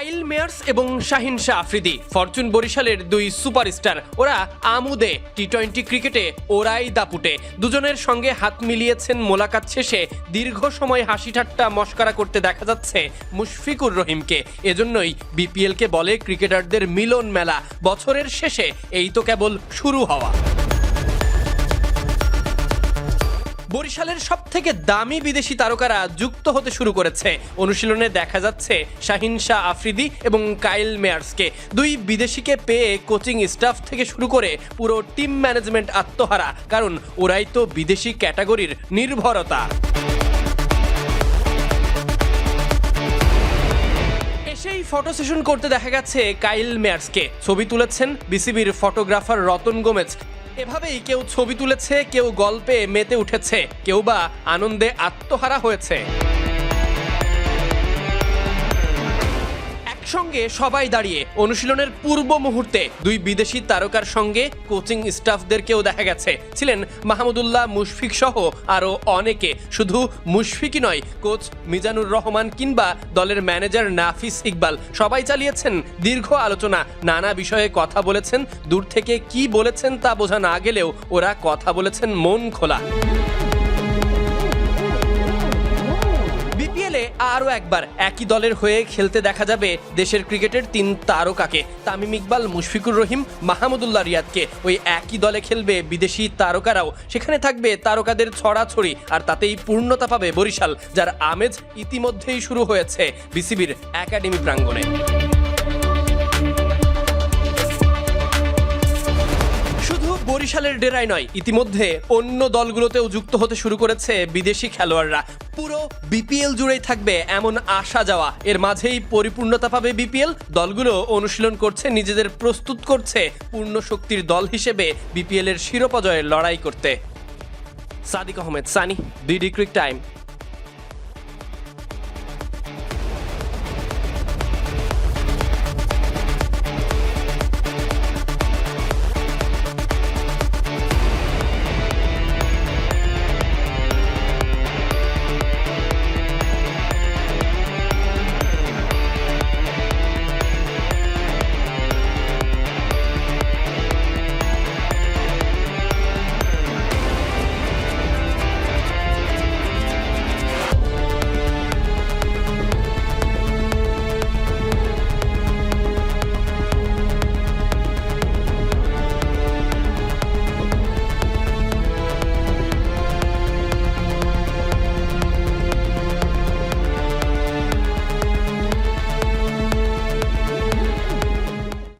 কাইল Meyers এবং Shahin Shah Afridi, Fortune বরিশালের দুই সুপারস্টার। ওরা আমুদে টি টোয়েন্টি ক্রিকেটে, ওরাই দাপুটে। দুজনের সঙ্গে হাত মিলিয়েছেন মোলাকাত শেষে দীর্ঘ সময় হাসি ঠাট্টা মস্করা করতে দেখা যাচ্ছে মুশফিকুর রহিমকে। এজন্যই বিপিএলকে বলে ক্রিকেটারদের মিলন মেলা। বছরের শেষে এই তো কেবল শুরু হওয়া। বরিশালের সব থেকে দামি বিদেশি তারকারা যুক্ত হতে শুরু করেছে। অনুশীলনে দেখা যাচ্ছে শাহিন শাহ আফ্রিদি এবং কাইল মেয়ার্সকে। দুই বিদেশিকে পেয়ে কোচিং স্টাফ থেকে শুরু করে পুরো টিম ম্যানেজমেন্ট আত্মহারা, কারণ ওরাই তো বিদেশি ক্যাটাগরির নির্ভরতা। এসেই ফটো সেশন করতে দেখা গেছে কাইল মেয়ার্সকে। ছবি তুলেছেন বিসিবির ফটোগ্রাফার রতন গোমেজ। এভাবেই কেউ ছবি তুলেছে কেউ গল্পে মেতে উঠেছে কেউ বা আনন্দে আত্মহারা হয়েছে। একসঙ্গে সবাই দাঁড়িয়ে অনুশীলনের পূর্ব মুহূর্তে দুই বিদেশি তারকার সঙ্গে কোচিং স্টাফদেরকেও দেখা গেছে। ছিলেন মাহমুদুল্লাহ মুশফিক সহ আরও অনেকে। শুধু মুশফিকই নয়, কোচ মিজানুর রহমান কিংবা দলের ম্যানেজার নাফিস ইকবাল। সবাই চালিয়েছেন দীর্ঘ আলোচনা, নানা বিষয়ে কথা বলেছেন, দূর থেকে কি বলেছেন তা বোঝা না গেলেও ওরা কথা বলেছেন মন খোলা। আরও একবার একই দলের হয়ে খেলতে দেখা যাবে দেশের ক্রিকেটের তিন তারকাকে। তামিম ইকবাল, মুশফিকুর রহিম, মাহমুদুল্লাহ রিয়াদকে। ওই একই দলে খেলবে বিদেশি তারকারাও। সেখানে থাকবে তারকাদের ছড়াছড়ি আর তাতেই পূর্ণতা পাবে বরিশাল, যার আমেজ ইতিমধ্যেই শুরু হয়েছে বিসিবির একাডেমি প্রাঙ্গণে। বরিশালের ডেরাই নয়, ইতিমধ্যে অন্য দলগুলোতেও যুক্ত হতে শুরু করেছে বিদেশি খেলোয়াড়রা। পুরো বিপিএল জুড়েই থাকবে এমন আসা যাওয়া। এর মাঝেই পরিপূর্ণতা পাবে বিপিএল। দলগুলো অনুশীলন করছে, নিজেদের প্রস্তুত করছে পূর্ণ শক্তির দল হিসেবে বিপিএল এর শিরোপা জয়ের লড়াই করতে। Sadique Ahmed, Sunny BD cric time.